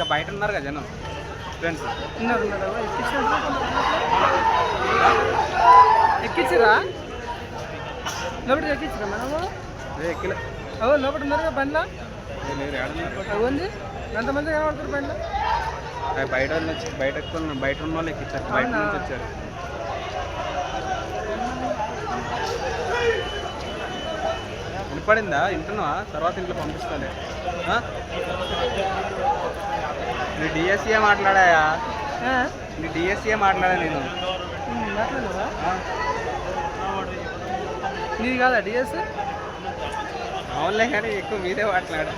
ఇంకా బయట ఉన్నారు కదా జనం. ఫ్రెండ్స్ ఉన్నారు ఎక్కించారు లోపలికి ఎక్కించిరా మనము? ఎక్కిలే. అవు లోపల ఉన్నారు బండ్లో? ఉంది. ఎంతమంది కనబడతారు బండ్లో? బయట బయట బయట ఉన్న వాళ్ళు ఎక్కించారు. బయట? నుంచి వచ్చారు. వినపడిందా? వింటున్నావా? తర్వాత ఇంట్లో పంపిస్తాలే. ఆ? నీ డిఎస్సీఏ మాట్లాడాయా? ఆ? నీ డిఎస్సీఏ మాట్లాడా నేను? నీది కాదా డిఎస్ అవునులే కానీ ఎక్కువ మీదే మాట్లాడా.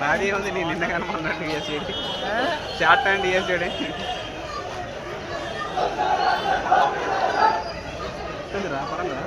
నాది ఉంది నేను నిన్న కనుకున్నా డిఎస్సీ చాట్ అండ్ డిఎస్సీ రా పరంగా?